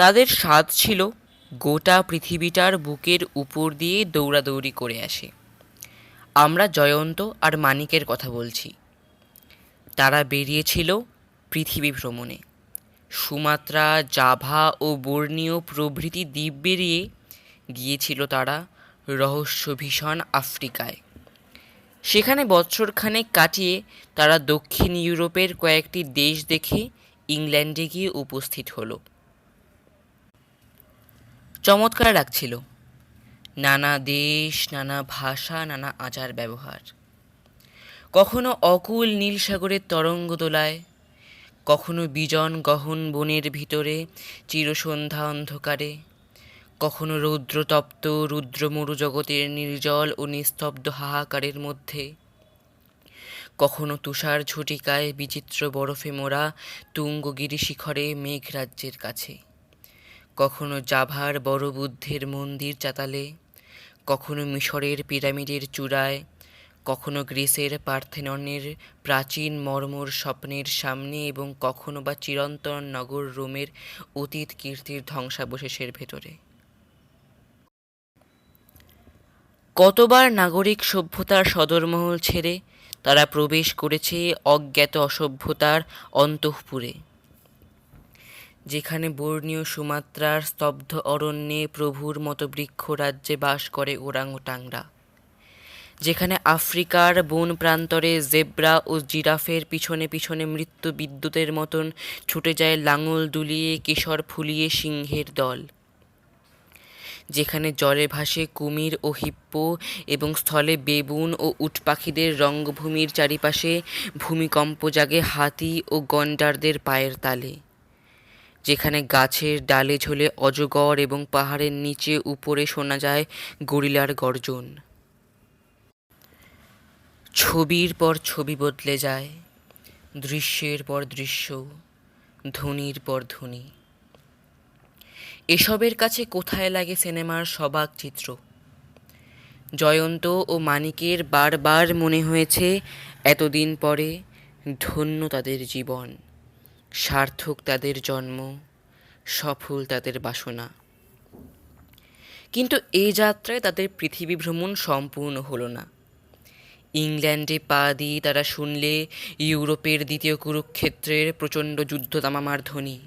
তাদের স্বাদ ছিল গোটা পৃথিবীটার বুকের উপর দিয়ে দৌড়াদৌড়ি করে আসে। আমরা জয়ন্ত আর মানিকের কথা বলছি। তারা বেরিয়েছিল পৃথিবী ভ্রমণে। সুমাত্রা, জাভা ও বর্ণীয় প্রভৃতি দ্বীপ বেরিয়ে গিয়েছিল তারা রহস্য ভীষণ আফ্রিকায়। সেখানে বৎসরখানেক কাটিয়ে তারা দক্ষিণ ইউরোপের কয়েকটি দেশ দেখে ইংল্যান্ডে গিয়ে উপস্থিত হলো। চমৎকার লাগছিল। নানা দেশ, নানা ভাষা, নানা আচার ব্যবহার। কখনো অকুল নীল সাগরের তরঙ্গ দোলায়, কখনো বিজন গহন বনের ভিতরে, চিরসন্ধ্যা অন্ধকারে, কখনো রৌদ্রতপ্ত রুদ্রমরু জগতের নির্জল ও নিস্তব্ধ হাহাকারের মধ্যে, কখনো তুষার ঝটিকায় বিচিত্র বরফে মোড়া তুঙ্গগিরি শিখরে মেঘরাজ্যের কাছে। কখনো জাভার বড় বুদ্ধের মন্দির চাতালে, কখনো মিশরের পিরামিডের চূড়ায়, কখনো গ্রিসের পার্থেননের প্রাচীন মর্মর স্বপ্নের সামনে এবং কখনো বা চিরন্তন নগর রোমের অতীত কীর্তির ধ্বংসাবশেষের ভেতরে। কতবার নাগরিক সভ্যতার সদরমহল ছেড়ে তারা প্রবেশ করেছে অজ্ঞাত অসভ্যতার অন্তঃপুরে। যেখানে বর্ণীয় সুমাত্রার স্তব্ধ অরণ্যে প্রভুর মতো বৃক্ষ রাজ্যে বাস করে ওরাংওটাংরা। যেখানে আফ্রিকার বন প্রান্তরে জেব্রা ও জিরাফের পিছনে পিছনে মৃত্যু বিদ্যুতের মতন ছুটে যায় লাঙল দুলিয়ে কেশর ফুলিয়ে সিংহের দল। যেখানে জলে ভাসে কুমির ও হিপ্পো এবং স্থলে বেবুন ও উট পাখিদের রঙ্গভূমির চারিপাশে ভূমিকম্প জাগে হাতি ও গন্ডারদের পায়ের তালে। যেখানে গাছের ডালে ঝোলে অজগর এবং পাহাড়ের নিচে উপরে শোনা যায় গরিলার গর্জন। ছবির পর ছবি বদলে যায়, দৃশ্যের পর দৃশ্য ধ্বনির পর ধ্বনি এসবের কাছে কোথায় লাগে সিনেমার সবাক চিত্র? জয়ন্ত ও মানিকের বারবার মনে হয়েছে, এতদিন পরে ধন্য তাদের জীবন। সার্থক তাদের জন্ম, সফল তাদের বাসনা। কিন্তু এই যাত্রায় তাদের পৃথিবী ভ্রমণ সম্পূর্ণ হলো না। ইংল্যান্ডে পা দিয়ে তারা শুনলে ইউরোপের দ্বিতীয় কুরুক্ষেত্রের প্রচণ্ড যুদ্ধ তামামার ধ্বনি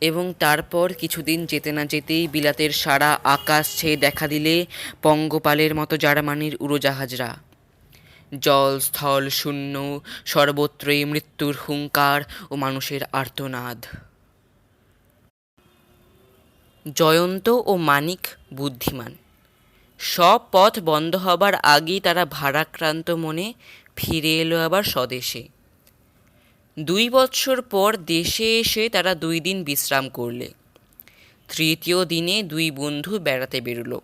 এবং তারপর কিছুদিন যেতে না যেতেই বিলাতের সারা আকাশ ছেয়ে দেখা দিলে পঙ্গপালের মতো জার্মানির উড়োজাহাজরা জল, স্থল, শূন্য, সর্বত্রই মৃত্যুর হুঙ্কার ও মানুষের আর্তনাদ। জয়ন্ত ও মানিক বুদ্ধিমান। সব পথ বন্ধ হবার আগেই তারা ভারাক্রান্ত মনে ফিরে এলো আবার স্বদেশে। দুই বৎসর পর দেশে এসে তারা দুই দিন বিশ্রাম করলে। তৃতীয় দিনে দুই বন্ধু বেড়াতে বেরোলো।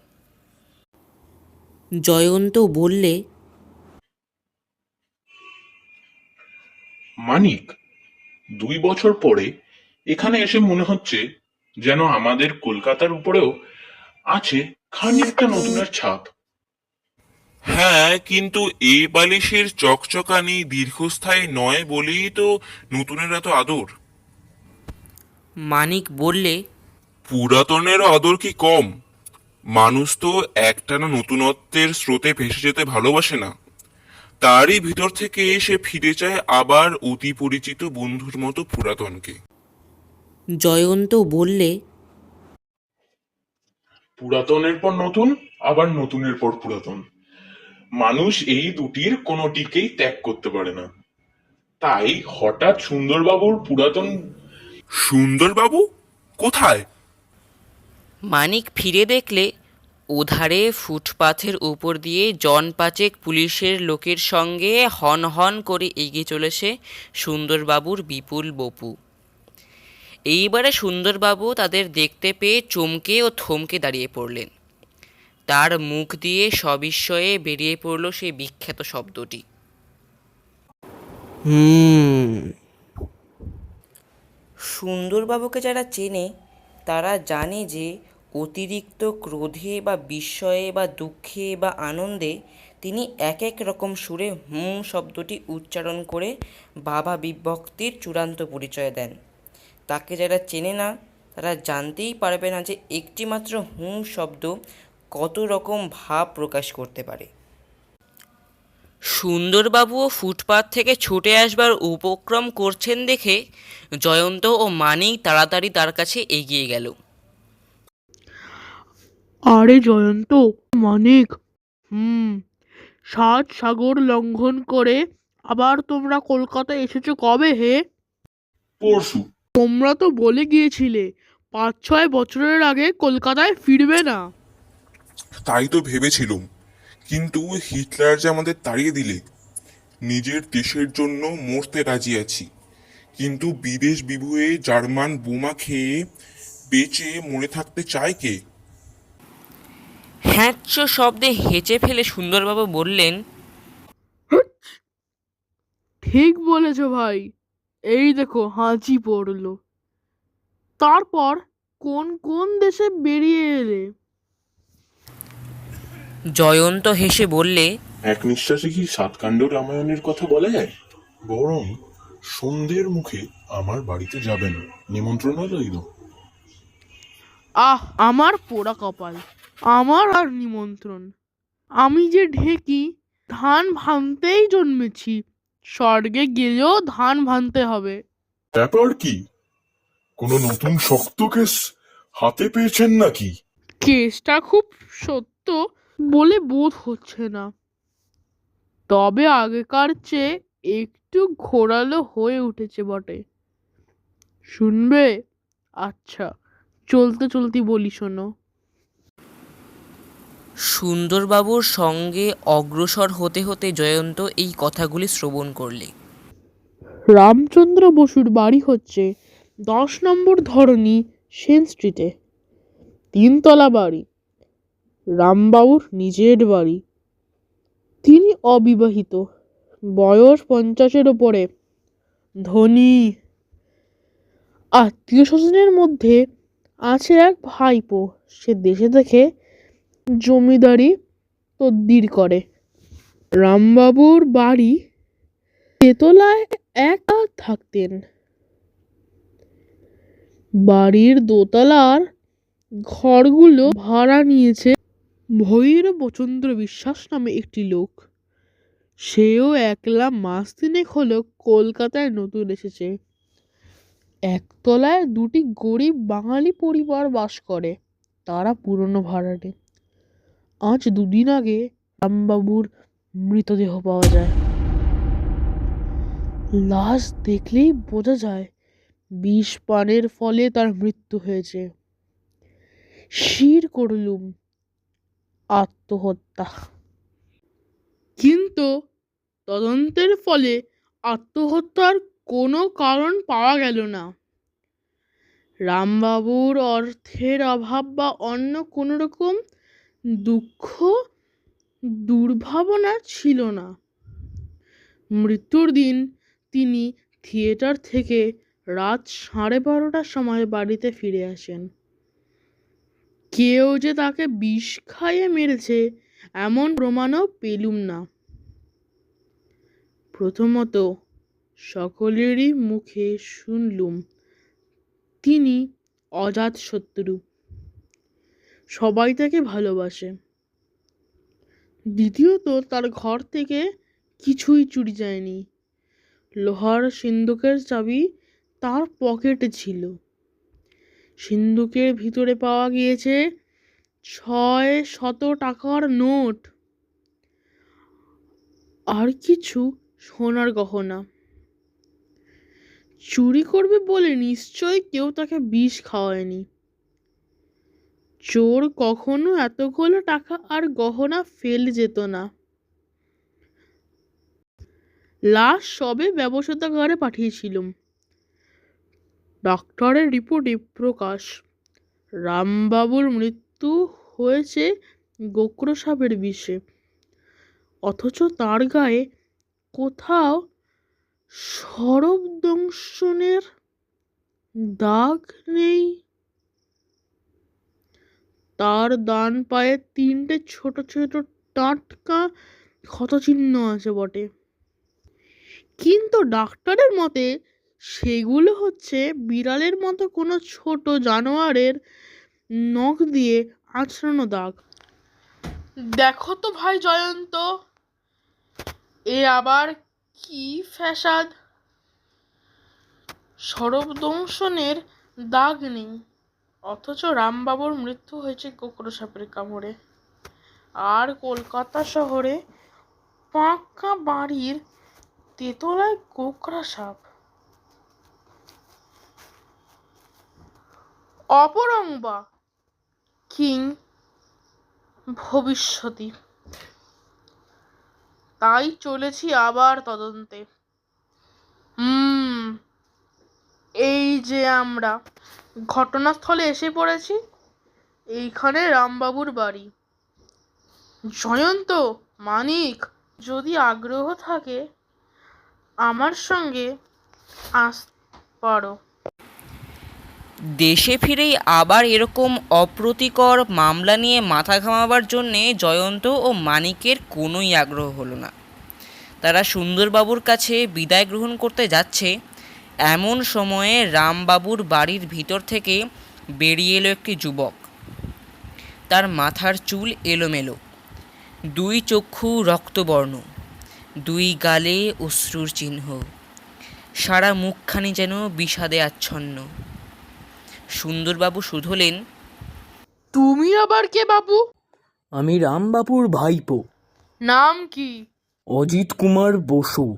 জয়ন্ত বললে মানিক দুই বছর পরে এখানে এসে মনে হচ্ছে যেন আমাদের কলকাতার উপরেও আছে খানিকটা নতুনের ছাপ। হ্যাঁ কিন্তু এ বালিশের চকচকানি দীর্ঘস্থায়ী নয় বলেই তো নতুনের এত আদর। মানিক বললে পুরাতনেরও আদর কি কম? মানুষ তো একটানা নতুনত্বের স্রোতে ভেসে যেতে ভালোবাসে না। তারই ভিতর থেকে এসে ফিরে চায় আবার অতি পরিচিত বন্ধুর মতো পুরাতনকে। জয়ন্ত বললে পুরাতনের পর নতুন আবার নতুনের পর পুরাতন। মানুষ এই দুটির কোনোটিকেই ত্যাগ করতে পারে না। তাই হঠাৎ সুন্দরবাবুর পুরাতন সুন্দরবাবু? কোথায়? মানিক ফিরে দেখলে ওধারে ফুটপাথের উপর দিয়ে জন পাচেক পুলিশের লোকের সঙ্গে হন হন করে এগিয়ে চলেছে সুন্দরবাবুর বিপুল বপু। এইবারে সুন্দরবাবু তাদের দেখতে পেয়ে চমকে ও থমকে দাঁড়িয়ে পড়লেন। তার মুখ দিয়ে সবিস্ময়ে বেরিয়ে পড়ল সেই বিখ্যাত শব্দটি। হুম। সুন্দরবাবুকে যারা চেনে তারা জানে যে অতিরিক্ত ক্রোধে বা বিস্ময়ে বা দুঃখে বা আনন্দে তিনি এক এক রকম সুরে হুম শব্দটি উচ্চারণ করে বাবা বিভক্তির চূড়ান্ত পরিচয় দেন। তাকে যারা চেনে না, তারা জানতেই পারবে না যে একটিমাত্র হুঁ শব্দ কত রকম ভাব প্রকাশ করতে পারে। সুন্দরবাবুও ফুটপাত থেকে ছুটে আসবার উপক্রম করছেন দেখে জয়ন্ত ও মানিক তাড়াতাড়ি তার কাছে এগিয়ে গেল। আরে জয়ন্ত মানিক। হুম সাত সাগর লঙ্ঘন করে আবার তোমরা কলকাতা এসেছ কবে হে? পরশু। তোমরা তো বলে গিয়েছিলে পাঁচ ছয় বছরের আগে কলকাতায় ফিরবে না। তাই তো ভেবেছিলুম কিন্তু হিটলার যে আমাদের তাড়িয়ে দিলে নিজের দেশের জন্য মরতে রাজি আছি। কিন্তু বিদেশ বিভুয়ে জার্মান বোমা খেয়ে বেঁচে মরে থাকতে চায় কে? হ্যাঁচ্চ শব্দে হেঁচে ফেলে সুন্দরবাবু বললেন ঠিক বলেছ ভাই। এই দেখো হাঁচি পড়ল। তারপর কোন কোন দেশে বেরিয়ে এলে? জয়ন্ত হেসে বললে এক নিঃশ্বাসে কি সাতকাণ্ড রামায়ণের কথা বলা যায়? বরং সন্ধ্যের মুখে আমার বাড়িতে যাবেন নিমন্ত্রণ রইল আহ আমার পোড়া কপাল। আমার আর নিমন্ত্রণ। আমি যে ঢেকি ধান ভাঙতেই জন্মেছি। স্বর্গে গেলেও ধান ভাঙতে হবে। ব্যাপার কি? কোনো নতুন শক্ত কেস হাতে পেয়েছেন নাকি? কেসটা খুব সত্য বলে বোধ হচ্ছে না। তবে আগেকার চেয়ে একটু ঘোরালো হয়ে উঠেছে বটে। শুনবে? আচ্ছা চলতে চলতে বলি শোনো। সুন্দরবাবুর সঙ্গে অগ্রসর হতে হতে জয়ন্ত এই কথাগুলি শ্রবণ করলে। রামচন্দ্র বসুর বাড়ি হচ্ছে দশ নম্বর ধরনী সেন স্ট্রিটে। তিনতলা বাড়ি। রামবাবুর নিজের বাড়ি। তিনি অবিবাহিত। বয়স পঞ্চাশের ওপরে। ধনী। আত্মীয় স্বজনের মধ্যে আছে এক ভাইপো। সে দেশে থেকে জমিদারি তদ্বির করে। রামবাবুর বাড়ি তেতলায় একা থাকতেন। বাড়ির দোতলার ঘরগুলো ভাড়া নিয়েছে ভৈরবচন্দ্র বিশ্বাস নামে একটি লোক। সেও একলা মাস তিনেক হলো কলকাতায় নতুন এসেছে। একতলায় দুটি গরিব বাঙালি পরিবার বাস করে, তারা পুরনো ভাড়াটে আজ দুদিন আগে রামবাবুর মৃতদেহ পাওয়া যায়। লাশ দেখলেই বোঝা যায় বিষ পানের ফলে তার মৃত্যু হয়েছে। শির করলুম আত্মহত্যা। কিন্তু তদন্তের ফলে আত্মহত্যার কোনো কারণ পাওয়া গেল না। রামবাবুর অর্থের অভাব বা অন্য কোনো রকম দুঃখ দুর্ভাবনা ছিল না। মৃত্যুর দিন তিনি থিয়েটার থেকে রাত সাড়ে বারোটার সময় বাড়িতে ফিরে আসেন। কেউ যে তাকে বিষ খাইয়ে মেরেছে এমন প্রমাণও পেলুম না। প্রথমত সকলেরই মুখে শুনলুম, তিনি অজাত শত্রু। সবাই তাকে ভালোবাসে। দ্বিতীয়ত, তার ঘর থেকে কিছুই চুরি যায়নি। লোহার সিন্দুকের চাবি তার পকেটে ছিল। সিন্দুকের ভিতরে পাওয়া গিয়েছে ছয় শত টাকার নোট। আর কিছু সোনার গহনা। চুরি করবে বলে নিশ্চয় কেউ তাকে বিষ খাওয়ায়নি। চোর কখনো এতগুলো টাকা আর গহনা ফেলে যেত না। লাশ সবে ব্যবসাদাগারে পাঠিয়েছিলাম। ডক্টরের রিপোর্টে প্রকাশ, রামবাবুর মৃত্যু হয়েছে গোক্র সাপের বিষে। অথচ তার গায়ে কোথাও সরব দংশনের দাগ নেই। তার ডান পায়ে তিনটে ছোট ছোট টাটকা ক্ষতচিহ্ন আছে বটে। কিন্তু ডাক্তারের মতে সেগুলো হচ্ছে বিড়ালের মতো কোনো ছোট জানোয়ারের নখ দিয়ে আঁচড়ানো দাগ। দেখো তো ভাই জয়ন্ত, এ আবার কি ফ্যাসাদ? সরব দংশনের দাগ নেই। অথচ রামবাবুর মৃত্যু হয়েছে গোকর সাপের কামড়ে। আর কলকাতা শহরে পাঁকা বাড়ির তেতলায় গোকরা সাপ। অপরংবা কিং ভবিষ্যতি। তাই চলেছি আবার তদন্তে হুম এই যে আমরা ঘটনাস্থলে এসে পড়েছি, এইখানে রামবাবুর বাড়ি। জয়ন্ত, মানিক, যদি আগ্রহ থাকে, আমার সঙ্গে আস, পারো। দেশে ফিরেই আবার এরকম অপ্রতিকর মামলা নিয়ে মাথা ঘামাবার জন্যে জয়ন্ত ও মানিকের কোনোই আগ্রহ হলো না। তারা সুন্দরবাবুর কাছে বিদায় গ্রহণ করতে যাচ্ছে এমন সময়ে রামবাবুর বাড়ির ভিতর থেকে বেরিয়ে এলো একটি যুবক। তার মাথার চুল এলোমেলো। দুই চক্ষু রক্তবর্ণ দুই গালে অশ্রুর চিহ্ন। সারা মুখখানি যেন বিষাদে আচ্ছন্ন। সুন্দরবাবু শুধলেন তুমি আবার কে বাবু? আমি রামবাবুর ভাইপো। নাম কি? অজিত কুমার বসু।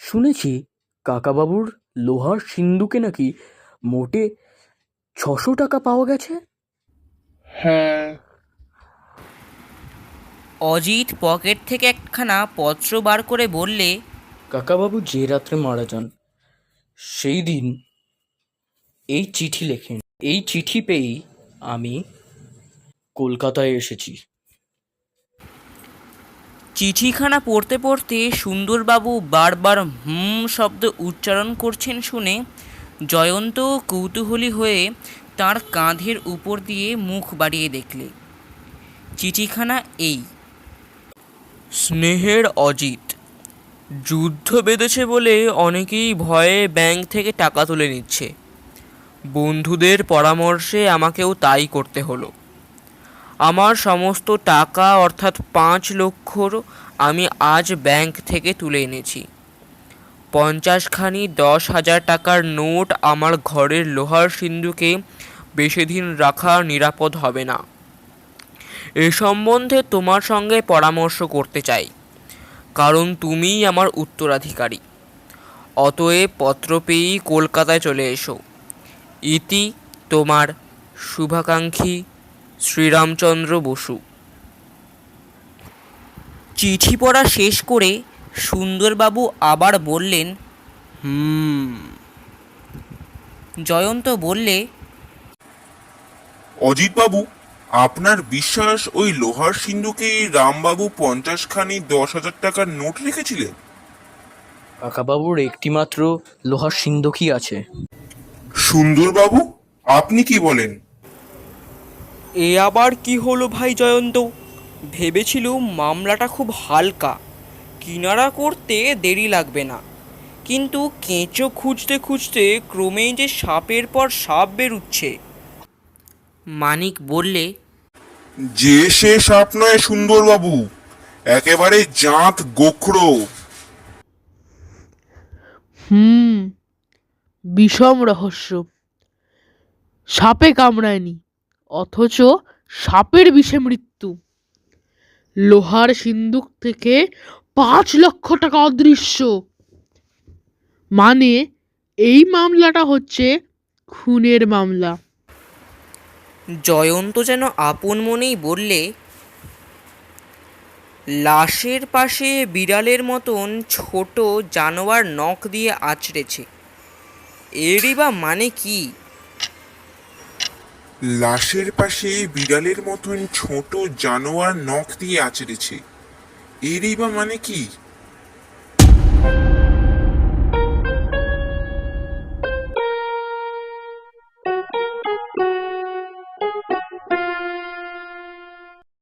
শুনেছি কাকাবাবুর লোহার সিন্ধুকে নাকি মোটে ছশো টাকা পাওয়া গেছে? হ্যাঁ। অজিত পকেট থেকে একখানা পত্র বার করে বললে কাকাবাবু যে রাত্রে মারা যান সেই দিন এই চিঠি লেখেন। এই চিঠি পেয়েই আমি কলকাতায় এসেছি। চিঠিখানা পড়তে পড়তে সুন্দরবাবু বারবার হুম শব্দ উচ্চারণ করছেন শুনে জয়ন্ত কৌতূহলী হয়ে তার কাঁধের উপর দিয়ে মুখ বাড়িয়ে দেখলে। চিঠিখানা এই। স্নেহের অজিত। যুদ্ধ বেঁধেছে বলে অনেকেই ভয়ে ব্যাংক থেকে টাকা তুলে নিচ্ছে। বন্ধুদের পরামর্শে আমাকেও তাই করতে হলো। আমার সমস্ত টাকা, অর্থাৎ পাঁচ লক্ষর, আমি আজ ব্যাংক থেকে তুলে এনেছি। পঞ্চাশখানি দশ হাজার টাকার নোট আমার ঘরের লোহার সিন্ধুকে বেশি দিন রাখা নিরাপদ হবে না। এ সম্বন্ধে তোমার সঙ্গে পরামর্শ করতে চাই। কারণ তুমিই আমার উত্তরাধিকারী। অতএব পত্র পেয়েই কলকাতায় চলে এসো। ইতি তোমার শুভাকাঙ্ক্ষী শ্রীরামচন্দ্র বসু। চিঠি পড়া শেষ করে সুন্দরবাবু আবার বললেন হুম। জয়ন্ত বললে অজিতবাবু আপনার বিশ্বাস ওই লোহার সিন্ধুকে রামবাবু পঞ্চাশখানি দশ হাজার টাকার নোট রেখেছিলেন? কাকাবাবুর একটিমাত্র লোহার সিন্ধুকই আছে? সুন্দরবাবু আপনি কি বলেন? এ আবার কি হলো ভাই জয়ন্ত? ভেবেছিলুম মামলাটা খুব হালকা। কিনারা করতে দেরি লাগবে না। কিন্তু কেঁচো খুঁজতে খুঁজতে ক্রমেই যে সাপের পর সাপ বেরুচ্ছে। মানিক বললে যে সে সাপ নয় সুন্দরবাবু একেবারে জাঁত গোখরো। হুম বিষম রহস্য। সাপে কামড়ায়নি। অথচ সাপের বিষে মৃত্যু। লোহার সিন্দুক থেকে পাঁচ লক্ষ টাকা অদৃশ্য। মানে এই মামলাটা হচ্ছে খুনের মামলা। জয়ন্ত যেন আপন মনেই বললে, লাশের পাশে বিড়ালের মতন ছোট জানোয়ার নখ দিয়ে আছড়েছে। এরই বা মানে কি? লাশের পাশে বিড়ালের মতন ছোট জানোয়ার নখ দিয়ে আচড়েছে। এরই বা মানে কি?